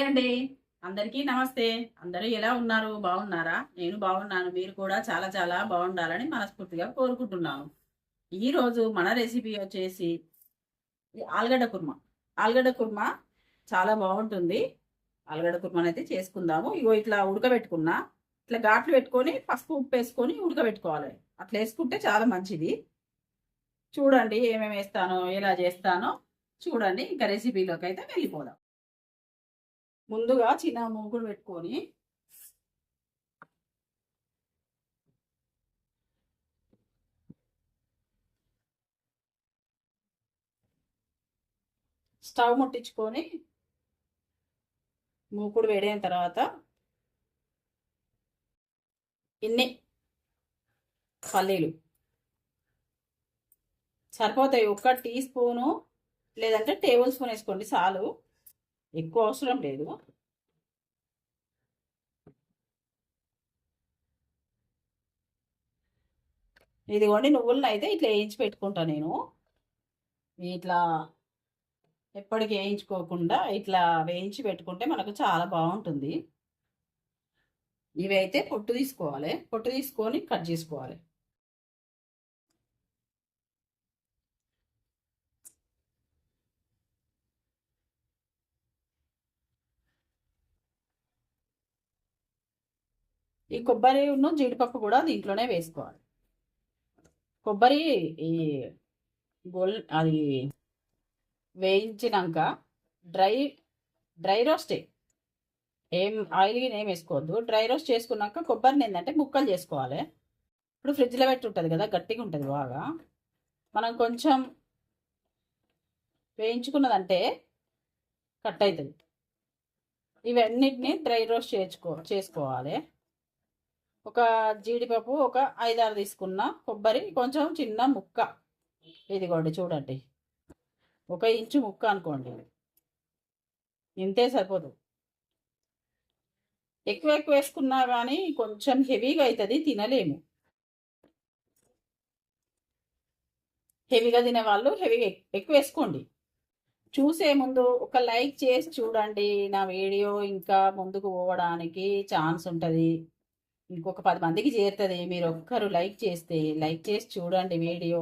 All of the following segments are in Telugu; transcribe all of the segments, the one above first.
హాయ్ అండి. అందరికీ నమస్తే. అందరూ ఎలా ఉన్నారు? బాగున్నారా? నేను బాగున్నాను. మీరు కూడా చాలా చాలా బాగుండాలని మనస్ఫూర్తిగా కోరుకుంటున్నాను ఈరోజు మన రెసిపీ వచ్చేసి ఆలుగడ్డ కుర్మా. ఆలుగడ్డ కుర్మా చాలా బాగుంటుంది. ఆలుగడ్డ కుర్మాని అయితే చేసుకుందాము. ఇగో ఇట్లా ఉడకబెట్టుకున్నా. ఇట్లా ఘాట్లు పెట్టుకొని పసుపు ఉప్పు వేసుకొని ఉడకబెట్టుకోవాలి. అట్లా వేసుకుంటే చాలా మంచిది. చూడండి ఏమేమి వేస్తానో ఎలా చేస్తానో. చూడండి ఇంకా రెసిపీలోకి అయితే వెళ్ళిపోదాం. ముందుగా చిన్న మూగుడు పెట్టుకొని స్టవ్ ముట్టించుకొని మూకుడు వేడైన తర్వాత ఇన్ని పల్లీలు. సరిపోతాయి. ఒక్క టీ స్పూను లేదంటే టేబుల్ స్పూన్ వేసుకోండి చాలు. ఎక్కువ అవసరం లేదు. ఇదిగోండి నువ్వులను అయితే ఇట్లా వేయించి పెట్టుకుంటా నేను. ఇట్లా ఎప్పటికి వేయించుకోకుండా ఇట్లా వేయించి పెట్టుకుంటే మనకు చాలా బాగుంటుంది. ఇవి అయితే పొట్టు తీసుకోవాలి. పొట్టు తీసుకొని కట్ చేసుకోవాలి. ఈ కొబ్బరి ఉన్న జీడిపప్పు కూడా దీంట్లోనే వేసుకోవాలి. కొబ్బరి ఈ గోల్ అది వేయించినాక డ్రై డ్రై రోస్టే. ఏం ఆయిల్ ఏం వేసుకోవద్దు. డ్రై రోస్ట్ చేసుకున్నాక కొబ్బరిని ఏంటంటే ముక్కలు చేసుకోవాలి. ఇప్పుడు ఫ్రిడ్జ్లో పెట్టి ఉంటుంది కదా గట్టిగా ఉంటుంది బాగా. మనం కొంచెం వేయించుకున్నదంటే కట్ అవుతుంది. ఇవన్నిటిని డ్రై రోస్ట్ చేసుకో చేసుకోవాలి. ఒక జీడిపప్పు ఒక ఐదారు తీసుకున్న కొబ్బరి కొంచెం చిన్న ముక్క. ఇదిగోండి చూడండి. ఒక ఇంచు ముక్క అనుకోండి. ఇంతే సరిపోదు. ఎక్కువ ఎక్కువ వేసుకున్నా కానీ కొంచెం హెవీగా అవుతుంది తినలేము. హెవీగా తినేవాళ్ళు హెవీగా ఎక్కువ వేసుకోండి. చూసే ముందు ఒక లైక్ చేసి చూడండి నా వీడియో ఇంకా ముందుకు పోవడానికి ఛాన్స్ ఉంటుంది. ఇంకొక పది మందికి చేరుతుంది. మీరు ఒక్కరు లైక్ చేస్తే లైక్ చేసి చూడండి వీడియో.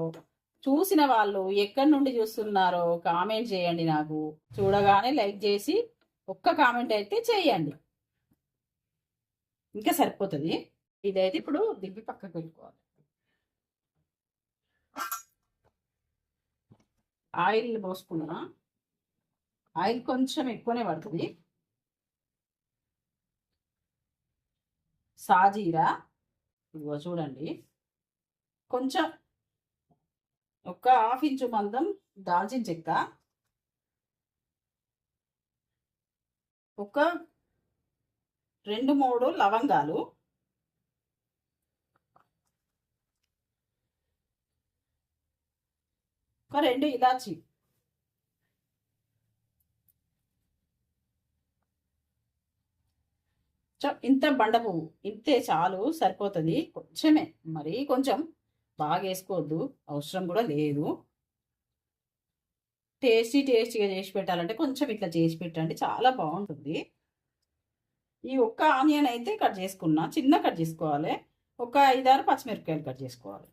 చూసిన వాళ్ళు ఎక్కడి నుండి చూస్తున్నారో కామెంట్ చేయండి నాకు. చూడగానే లైక్ చేసి ఒక్క కామెంట్ అయితే చేయండి. ఇంకా సరిపోతుంది. ఇదైతే ఇప్పుడు దిబ్బి పక్కకు పెట్టుకోవాలి ఆయిల్ పోసుకున్నా. ఆయిల్ కొంచెం ఎక్కువనే పడుతుంది. సాజీరా? ఇదిగో చూడండి. కొంచెం ఒక హాఫ్ ఇంచు మందం దాల్చిన చెక్క. ఒక రెండు మూడు లవంగాలు. ఒక రెండు ఇలాచి. ఇంత బండ పువ్వు ఇంతే చాలు సరిపోతుంది. కొంచెమే మరి కొంచెం. బాగా వేసుకోవద్దు అవసరం కూడా లేదు. టేస్టీ టేస్టీగా చేసి పెట్టాలంటే కొంచెం ఇట్లా చేసి పెట్టండి చాలా బాగుంటుంది. ఈ ఒక్క ఆనియన్ అయితే కట్ చేసుకున్నా చిన్న కట్ చేసుకోవాలి. ఒక ఐదారు పచ్చిమిరపకాయలు కట్ చేసుకోవాలి.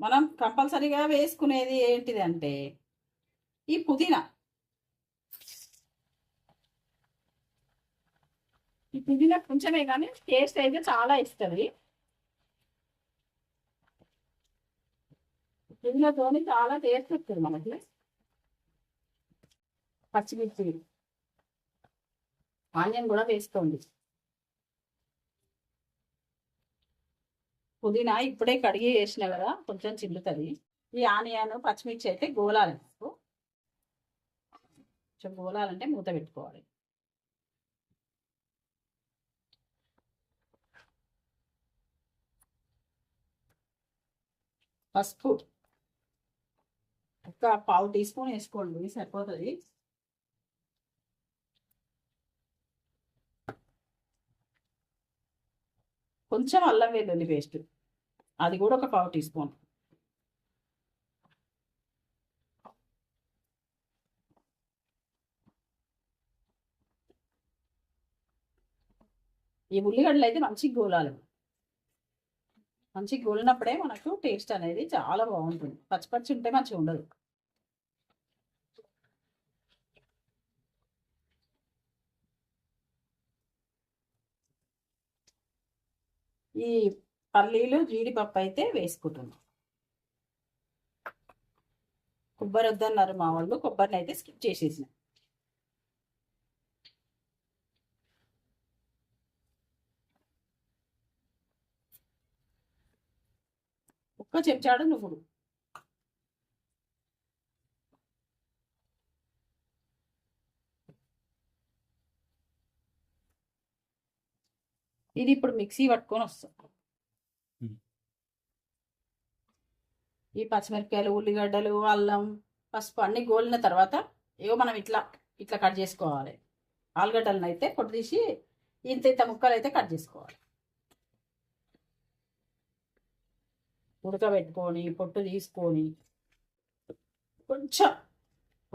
మనం కంపల్సరీగా వేసుకునేది ఏంటిది అంటే ఈ పుదీనా. పుదీనా కొంచెమే కానీ టేస్ట్ అయితే చాలా ఇస్తుంది. పుదీనాతోని చాలా టేస్ట్ వస్తుంది మనకి. పచ్చిమిర్చి ఆనియన్ కూడా వేసుకోండి. పుదీనా ఇప్పుడే కడిగి వేసిన కదా కొంచెం చిల్లుతుంది ఈ ఆనియన్ పచ్చిమిర్చి అయితే గోలాలి. కొంచెం గోలాలంటే మూత పెట్టుకోవాలి. పసుపు. ఒక పావు టీ స్పూన్ వేసుకోండి సరిపోతుంది. కొంచెం అల్లం వెల్లుల్లి పేస్ట్. అది కూడా ఒక పావు టీ స్పూన్. ఈ ఉల్లిగడ్డలు అయితే మంచి గోలాలు. మంచిగా గోలినప్పుడే మనకు టేస్ట్ అనేది చాలా బాగుంటుంది. పచ్చి పచ్చి ఉంటే మంచిగా ఉండదు. ఈ పల్లీలు జీడిపప్పు అయితే వేసుకుంటున్నాం. కొబ్బరి వద్దన్నారు మా వాళ్ళు. కొబ్బరిని అయితే స్కిప్ చేసేసిన. ఒక్క చెంచాడు నువ్వులు ఇది ఇప్పుడు మిక్సీ పట్టుకొని వస్తాం. ఈ పచ్చిమిరపకాయలు ఉల్లిగడ్డలు అల్లం పసుపు అన్ని గోలిన తర్వాత ఏవో మనం ఇట్లా ఇట్లా కట్ చేసుకోవాలి. ఆలుగడ్డలను అయితే పొట్టు తీసి ఇంత ఇంత ముక్కలు అయితే కట్ చేసుకోవాలి. ఉడకబెట్టుకొని పొట్టు తీసుకొని కొంచెం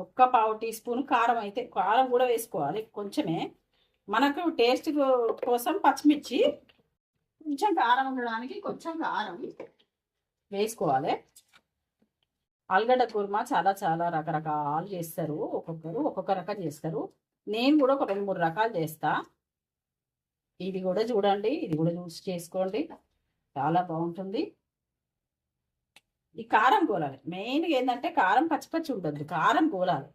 ఒక్క పావు టీ స్పూన్ కారం అయితే కారం కూడా వేసుకోవాలి కొంచెమే. మనకు టేస్ట్ కోసం పచ్చిమిర్చి కొంచెం కారం ఉండడానికి కొంచెం కారం వేసుకోవాలి. ఆలుగడ్డ కుర్మా చాలా చాలా రకరకాలు చేస్తారు. ఒక్కొక్కరు ఒక్కొక్క రకం చేస్తారు. నేను కూడా ఒక రెండు మూడు రకాలు చేస్తా. ఇది కూడా చూడండి ఇది కూడా చూసి చేసుకోండి. చాలా బాగుంటుంది. ఈ కారం గోలాలి మెయిన్గా ఏంటంటే కారం పచ్చి పచ్చి ఉంటుంది. కారం గోలాలి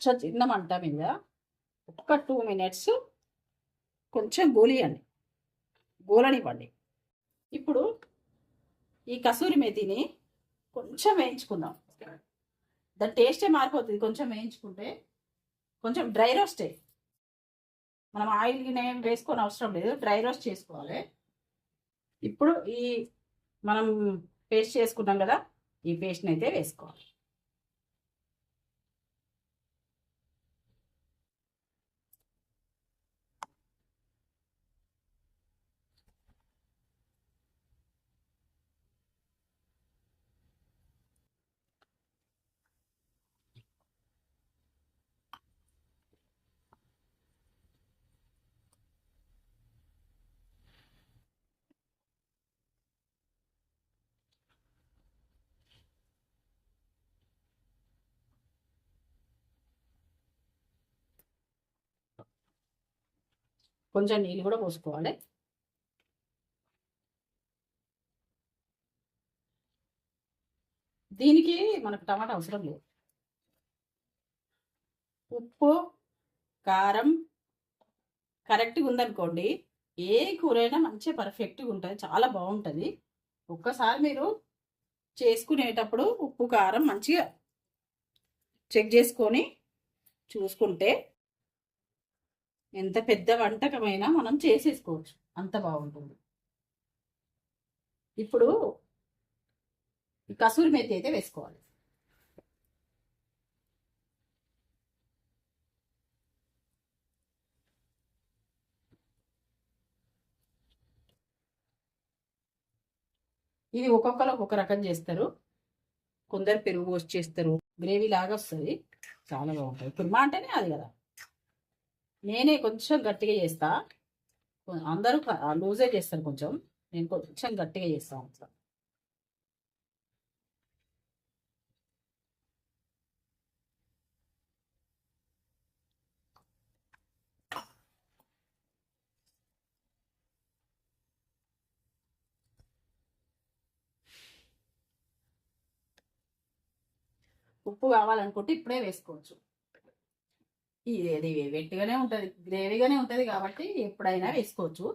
సో చిన్న మంట మీద ఒక్క టూ మినిట్స్ కొంచెం గోలియండి. గోలనివ్వండి. ఇప్పుడు ఈ కసూరి మెతిని కొంచెం వేయించుకుందాం. దాని టేస్టే మారిపోతుంది. కొంచెం వేయించుకుంటే కొంచెం డ్రై రోస్టే మనం ఆయిల్ నేమ్ వేసుకొని అవసరం లేదు. డ్రై రోస్ట్ చేసుకోవాలి. ఇప్పుడు ఈ మనం పేస్ట్ చేసుకున్నాం కదా ఈ పేస్ట్ని అయితే వేసుకోవాలి. కొంచెం నీళ్ళు కూడా పోసుకోవాలి. దీనికి మనకు టమాటా అవసరం లేదు. ఉప్పు కారం కరెక్ట్గా ఉందనుకోండి ఏ కూరైనా మంచిగా పర్ఫెక్ట్గా ఉంటుంది చాలా బాగుంటుంది. ఒక్కసారి మీరు చేసుకునేటప్పుడు ఉప్పు కారం మంచిగా చెక్ చేసుకొని చూసుకుంటే ఎంత పెద్ద వంటకమైనా మనం చేసేసుకోవచ్చు. అంత బాగుంటుంది. ఇప్పుడు కసూరి మెత్తి అయితే వేసుకోవాలి. ఇది ఒక్కొక్కరు ఒక్కొక్క రకం చేస్తారు. కొందరు పెరుగు పోసి చేస్తారు. గ్రేవీ లాగా వస్తుంది. చాలా బాగుంటుంది. కుర్మా అంటేనే అది కదా. నేనే కొంచెం గట్టిగా చేస్తా. అందరూ లూజే చేస్తారు కొంచెం. నేను కొంచెం గట్టిగా చేస్తాను అట్లా. ఉప్పు కావాలనుకుంటే ఇప్పుడే వేసుకోవచ్చు. ఇది వెట్టిగానే ఉంటుంది గ్రేవీగానే ఉంటుంది కాబట్టి ఎప్పుడైనా వేసుకోవచ్చు.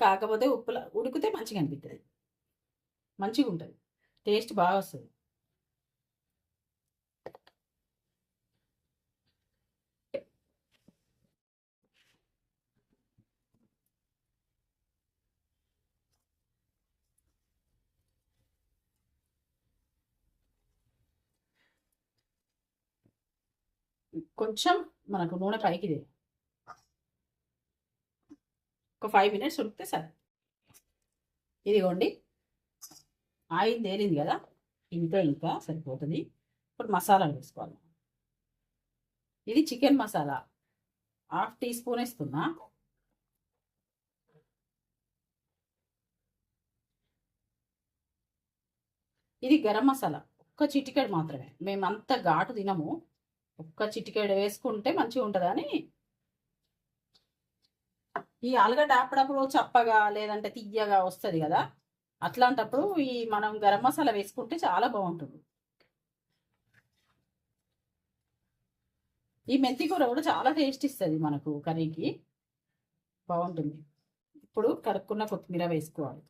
కాకపోతే ఉప్పుల ఉడికితే మంచిగా అనిపిస్తుంది మంచిగా ఉంటుంది టేస్ట్ బాగా వస్తుంది. కొంచెం మనకు నూనె పైకి ఇది ఒక ఫైవ్ మినిట్స్ ఉడికితే సరే. ఇదిగోండి. ఆయిల్ తేలింది కదా? ఇంకా ఇంకా సరిపోతుంది. ఇప్పుడు మసాలాలు వేసుకోవాలి. ఇది chicken masala. Half teaspoon వేస్తున్నా. ఇది గరం మసాలా. ఒక్క చిటికెడు మాత్రమే. మేమంతా ఘాటు తినము. ఒక్క చిటికెడు వేసుకుంటే మంచిగా ఉంటుందని ఈ ఆలుగడ్డ అప్పుడప్పుడు చప్పగా లేదంటే తియ్యగా వస్తుంది కదా అట్లాంటప్పుడు ఈ మనం గరం మసాలా వేసుకుంటే చాలా బాగుంటుంది. ఈ మెంతి కూర కూడా చాలా టేస్ట్ ఇస్తుంది మనకు కర్రీకి. బాగుంటుంది. ఇప్పుడు కడుక్కున్న కొత్తిమీర వేసుకోవాలి.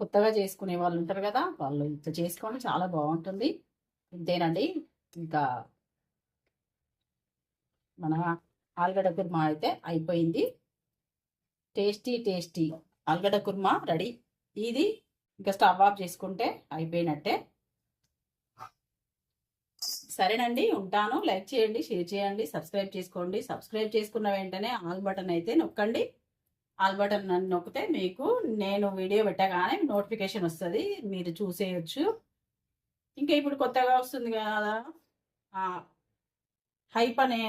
కొత్తగా చేసుకునే వాళ్ళు ఉంటారు కదా వాళ్ళు ఇట్లా చేసుకోండి చాలా బాగుంటుంది. ఇంతేనండి ఇంకా మన ఆలుగడ్డ కుర్మా అయితే అయిపోయింది. టేస్టీ టేస్టీ ఆలుగడ్డ కుర్మా రెడీ. ఇది ఇంకా స్టవ్ ఆఫ్ చేసుకుంటే అయిపోయినట్టే. సరేనండి ఉంటాను. లైక్ చేయండి షేర్ చేయండి సబ్స్క్రైబ్ చేసుకోండి. సబ్స్క్రైబ్ చేసుకున్న వెంటనే ఆల్ బటన్ అయితే నొక్కండి. ఆల్ బటన్ నొక్కితే మీకు నేను వీడియో పెట్టగానే నోటిఫికేషన్ వస్తుంది మీరు చూసేయచ్చు. ఇంకా ఇప్పుడు కొత్తగా వస్తుంది కదా హైప్ అనే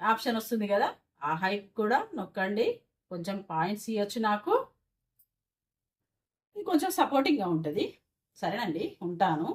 ఆప్షన్ వస్తుంది కదా ఆ హైప్ కూడా నొక్కండి. కొంచెం పాయింట్స్ ఇవ్వచ్చు నాకు. కొంచెం సపోర్టింగ్గా ఉంటుంది. సరేనండి ఉంటాను.